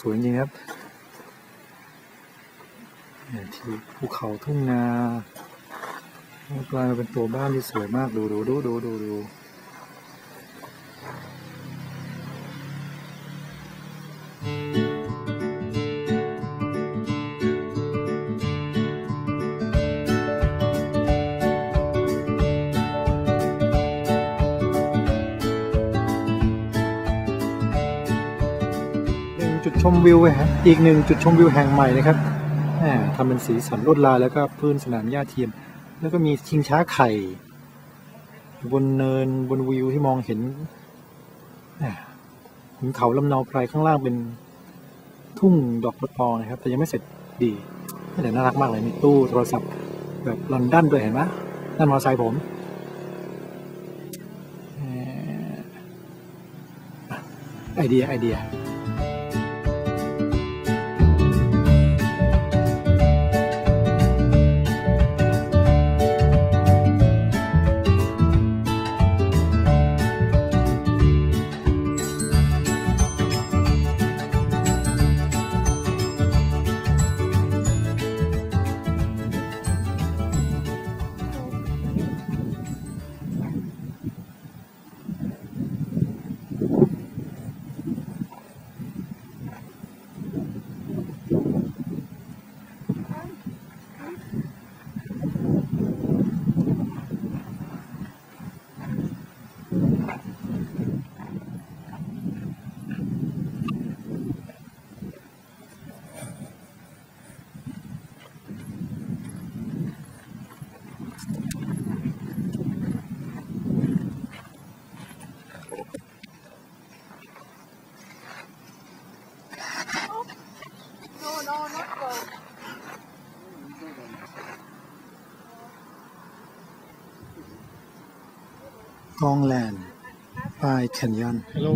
สวยจริงครับที่ภูเขาทุ่งนากลายมาเป็นตัวบ้านที่สวยมากดูดูดูดูดูดู วิวอีกหนึ่งจุดชมวิวแห่งใหม่นะครับทำเป็นสีสันลวดลายแล้วก็พื้นสนามหญ้าเทียม แล้วก็มีชิงช้าไข่บนเนินบนวิวที่มองเห็นหม่ขุนเขาลำเนาไพรข้างล่างเป็นทุ่งดอกบัวตองนะครับ แต่ยังไม่เสร็จดีแต่น่ารักมากเลยมีตู้โทรศัพท์แบบลอนดอนด้วยเห็นไหมนั่นมอไซค์ผมไอเดียไอเดีย กองแลนด์ปายแคนยอนฮัลโหล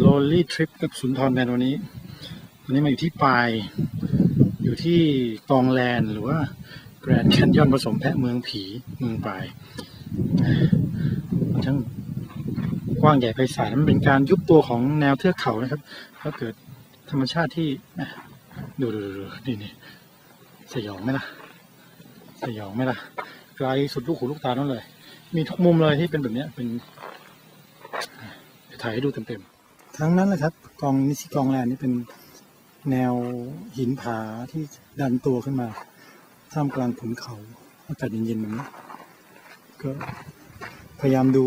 โ o ลี่ทริปกับสุนทรแมนวันนี้วันนี้มาอยู่ที่ปลาย อยู่ที่กองแลนด์หรือว่าแกรนด์แคนยอนผสมแพะเมืองผีเมืองปลายทั้งกว้างใหญ่ไพศาลมันเป็นการยุบตัวของแนวเทือกเขานะครับถ้าเกิดธรรมชาติที่ดูดูดูดูนี่นี่สยองไหมล่ะ สยองไหมล่ะไกลสุดลูกหูลูกตานั่นเลย มีทุกมุมเลยที่เป็นแบบเนี้ยเป็นถ่ายให้ดูเต็มๆ ทั้งนั้นแหละครับกองนิชิกองแลนนี่เป็นแนวหินผาที่ดันตัวขึ้นมาท่ามกลางขุนเขาอากาศเย็นๆแบบนี้ก็พยายามดู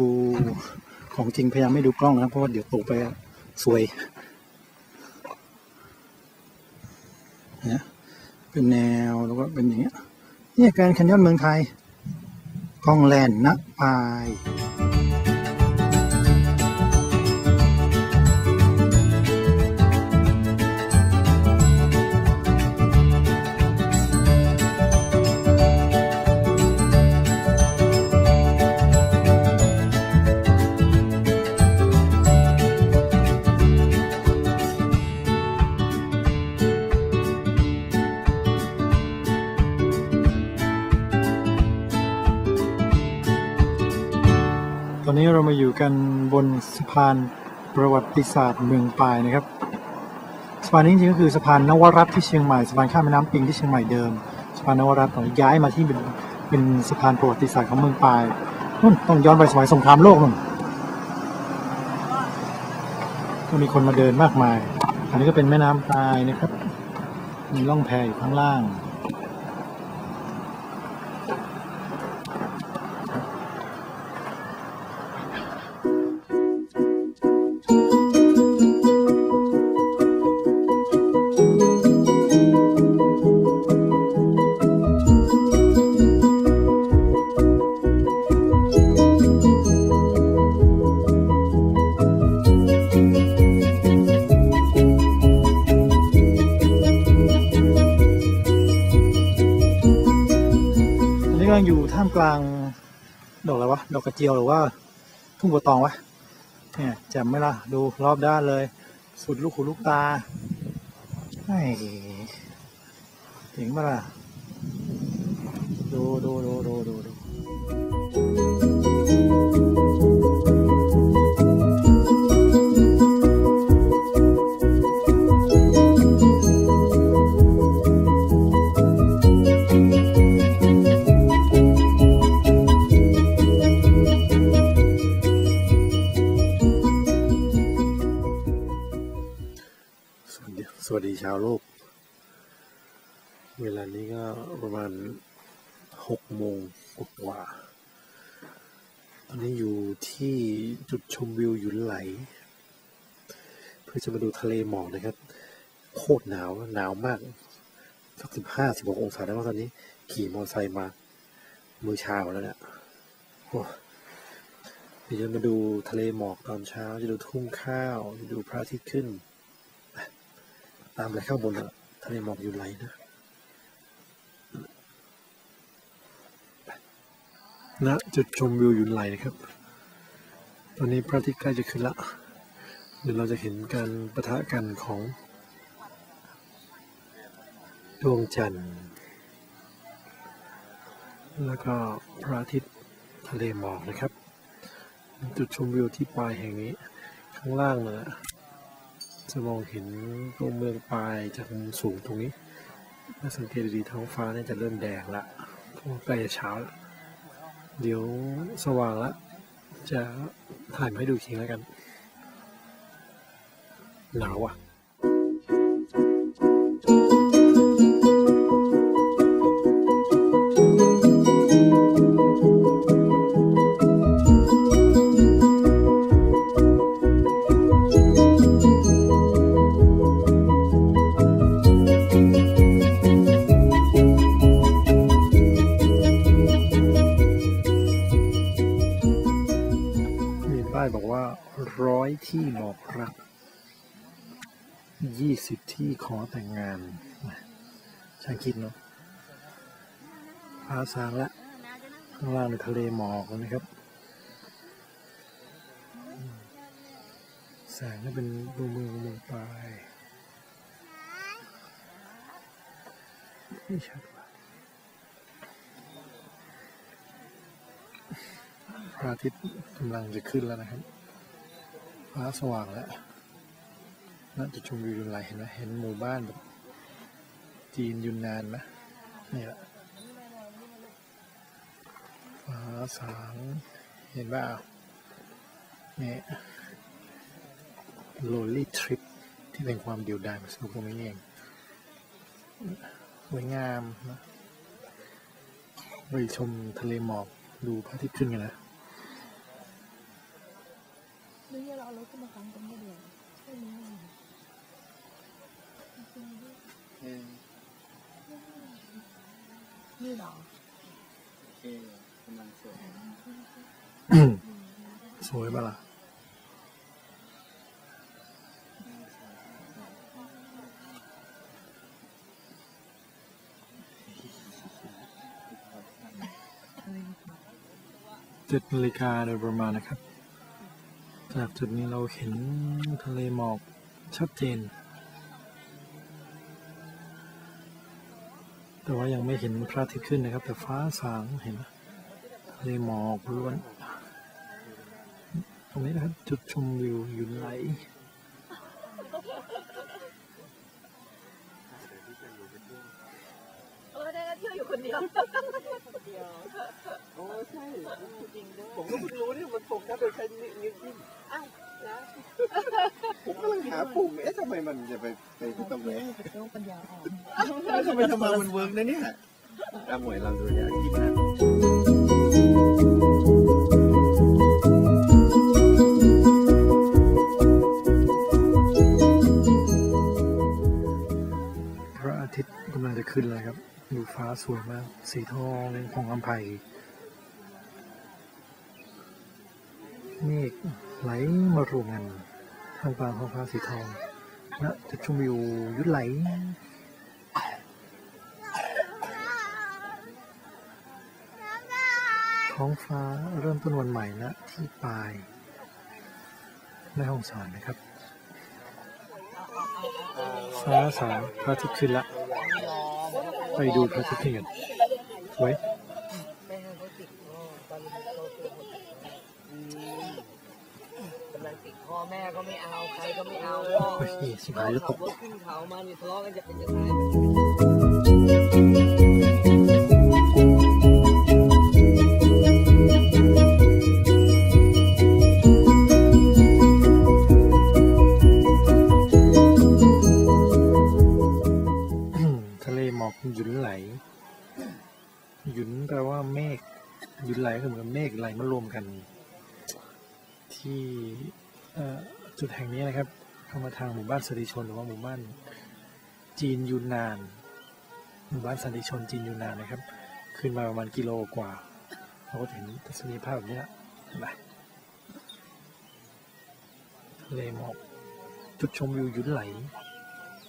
ของจริงพยายามไม่ดูกล้องนะเพราะว่าเดี๋ยวตกไปอะสวยเนี่ยเป็นแนวแล้วก็เป็นอย่างเงี้ยนี่การแคนยอนเมืองไทย กองแลนด์นะปาย เรามาอยู่กันบนสะพานประวัติศาสตร์เมืองปายนะครับสะพานนี้จริงๆก็คือสะพานนวรัตที่เชียงใหม่สะพานข้ามแม่น้ำปิงที่เชียงใหม่เดิมสะพานนวรัตน์ตอนนี้ย้ายมาที่เป็นเป็นสะพานประวัติศาสตร์ของเมืองปายนู่นต้องย้อนไปสมัยสงครามโลกนู่นก็มีคนมาเดินมากมาย อันนี้ก็เป็นแม่น้ำปายนะครับ มีล่องแพอยู่ข้างล่างำลังอยู่ท่ามกลางดอกอะไรวะ ดอกกระเจียวหรือว่า ทุ่งบัวตองวะ เนี่ยแจ่มไหมล่ะดูรอบด้านเลย สุดลูกหูลูกตาไอ้เจ๋งมาล่ะ ดูดูดูดูดูดู ดีชาวโลก เวลานี้ก็ประมาณหกโมงกว่า ตอนนี้อยู่ที่จุดชมวิวหยุนไหล เพื่อจะมาดูทะเลหมอกนะครับ โคตรหนาวหนาวมาก สักสิบห้าสิบหกองศาได้ว่าตอนนี้ ขี่มอเตอร์ไซค์มา มือชาแล้วเนี่ยโอ้เดี๋ยวจะมาดูทะเลหมอกตอนเช้า จะดูทุ่งข้าว จะดูพระอาทิตย์ขึ้น ตามไปข้างบนอะทะเลหมอกอยู่ไหลนะณจุดชมวิวอยู่ไหลนะครับ ตอนนี้พระอาทิตย์ใกล้จะขึ้นละ เดี๋ยวเราจะเห็นการประทะกันของ ดวงจันทร์ แล้วก็พระอาทิตย์ทะเลหมอกนะครับ จุดชมวิวที่ปลายแห่งนี้ ข้างล่างนะ จะมองเห็นตัวเมืองปลายจากมุมสูงตรงนี้ ถ้าสังเกตดีๆท้องฟ้าเนี่ยจะเริ่มแดงละเพราะใกล้จะเช้าแล้วเดี๋ยวสว่างละ จะถ่ายมาให้ดูทีแล้วกัน หนาวอะ ที่บอกรักยี่สิบที่ขอแต่งงานช่างคิดเนาะฟ้าสางละ ข้างล่างในทะเลหมอกแล้วนะครับแสงนี่เป็นดูเมืองเมืองปลายไม่ชัดว่ะพระอาทิตย์กำลังจะขึ้นแล้วนะครับ ฟ้าสว่างแล้วน่าจะชมวิวยุนไลเห็นไหมเห็นหมู่บ้านแบบจีนยุนนานไหมนี่แหละฟ้าสางเห็นป่าวนี่โ o ลี่ทริปที่เป็นความเดียวดายมาสนุกตรงนี้เองสวยงามนะไปชมทะเลหมอกดูพระอาทิตย์ขึ้นกันนะ นี่เราเอารถขึ้นมาฟังกันไม่เดียวใช่ไหมนี่เหรอ สวยปะล่ะ เจ็ดนาฬิกาโดยประมาณนะครับ จากจุดนี้เราเห็นทะเลหมอกชัดเจน แต่ว่ายังไม่เห็นพระอาทิตย์ขึ้นนะครับ แต่ฟ้าสางเห็นไหมทะเลหมอกล้วน ตรงนี้นะครับ จุดชมวิวอยู่ไหน เออได้ เที่ยวอยู่คนเดียวโอ้ใช่ผมก็เพิ่งรู้เนี่ยมันโฟกัสโดยใช้นิ้วนิ้วจิ้มอ้าวนะผมกำลังหาปุ่มเอ๊ะทำไมมันจะไปไปตรงไหนโรคปัญญาอ่อนแล้วทำไมทำไมมันเวิร์กนะเนี่ยอะหมวยเราดูเนี่ยกินนะพระอาทิตย์กำลังจะขึ้นแล้วครับ ดูฟ้าสวยมาก สีทองของอำไพเมฆไหลมารวมกันท่ามกลางท้องฟ้าสีทองณจุดชมวิวยุทธไหลท้องฟ้าเริ่มต้นวันใหม่ณที่ปลายแม่ห้องสอนนะครับฟ้าสางพระอาทิตย์ขึ้นละ ไปดูพระอาทิตย์ขึ้นกันสวยไม่ให้เขาติดพ่อตอนนี้เราตัวหมดอืมกำลังติดพ่อแม่ก็ไม่เอา ใครก็ไม่เอาพ่อโอ้ยชิบหายแล้วตขักบรถขึ้นเขามานี่ทะเลาะกันจะเป็นจะตา กัน ที่จุดแห่งนี้นะครับ เข้ามาทางหมู่บ้านสันติชนหรือว่าหมู่บ้านจีนยูนนาน หมู่บ้านสันติชนจีนยูนนานนะครับ ขึ้นมาประมาณกิโลกว่าเราก็เห็นทัศนียภาพแบบนี้ละเห็นไหมทะเลหมอกจุดชมวิวยุนไหล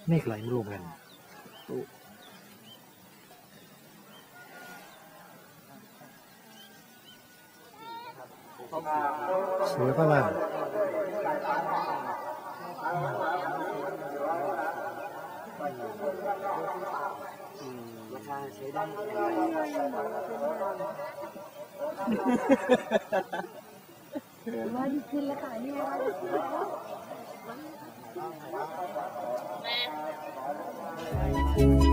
เมฆไหลมารวมกัน สวยปะล่ะราคาใช้ได้ร้อยที่ขึ้นแล้วค่ะนี่ร้อยที่ขึ้นแล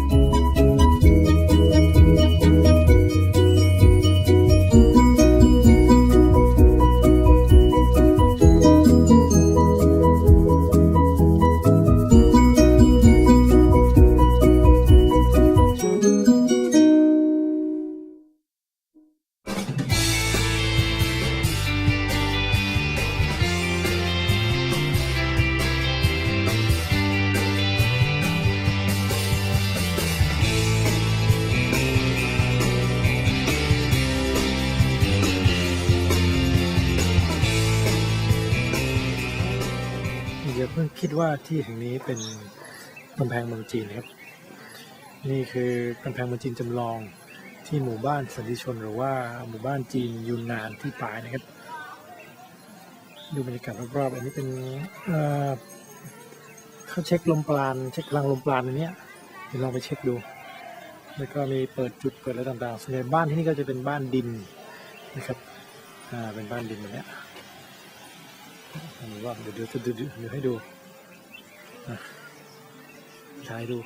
้ ว่าเพิ่งคิดว่าที่แห่งนี้เป็นกำแพงเมืองจีนนะครับ นี่คือกำแพงเมืองจีนจำลองที่หมู่บ้านสันติชน หรือว่าหมู่บ้านจีนยูนนานที่ปายนะครับ ดูบรรยากาศรอบๆอันนี้เป็นเอ่อเขาเช็คลมปราณเช็คพลังลมปราณอันเนี้ยเดี๋ยวลองไปเช็คดูแล้วก็มีเปิดจุดเปิดอะไรต่างๆส่วนใหญ่บ้านที่นี่ก็จะเป็นบ้านดินนะครับ อ่า เป็นบ้านดินแบบเนี้ยอันนี้ว่าเดี๋ยวดี๋ยวเดี๋ยวเดี๋ยวเดี๋ยวให้ดู ถ่ายดู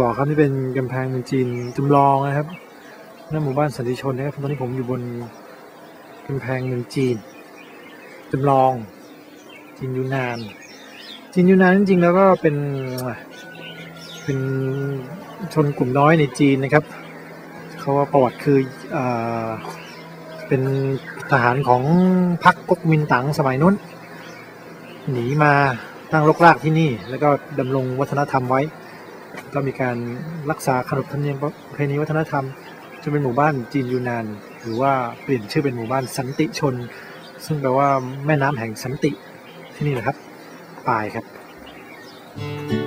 บอกครับนี่เป็นกำแพงเมืองจีนจำลองนะครับหน้าหมู่บ้านสันติชนนะครับตอนนี้ผมอยู่บนกำแพงเมืองจีนจำลองจีนยูนานจีนยูนานจริงๆแล้วก็เป็นเป็นชนกลุ่มน้อยในจีนนะครับเขาว่าประวัติคืออเป็นทหารของพรรคก๊กมินตั๋งสมัยนู้น หนีมาตั้งรกรากที่นี่ แล้วก็ดำรงวัฒนธรรมไว้ ก็มีการรักษาขนบธรรมเนียมประเพณีวัฒนธรรมจนเป็นหมู่บ้านจีนยูนาน หรือว่าเปลี่ยนชื่อเป็นหมู่บ้านสันติชน ซึ่งแปลว่าแม่น้ำแห่งสันติที่นี่แหละครับปายครับ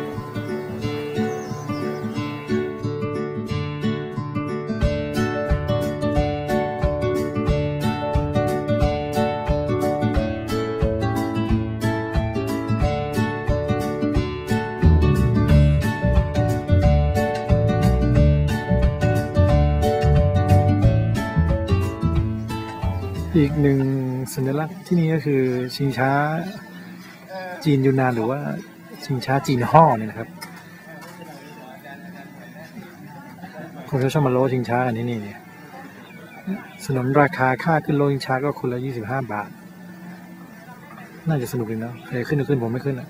อีกหนึ่งสัญลักษณ์ที่นี่ก็คือชิงช้าจีนยูนานหรือว่าชิงช้าจีนห่อเนี่ยนะครับคนชอบมาโลชิงช้ากันที่นี่เนี่ยสนนราคาค่าขึ้นโลชิงช้าก็คนละยี่สิบห้าบาท น่าจะสนุกดีเนาะใครขึ้นก็ขึ้นผมไม่ขึ้นอะ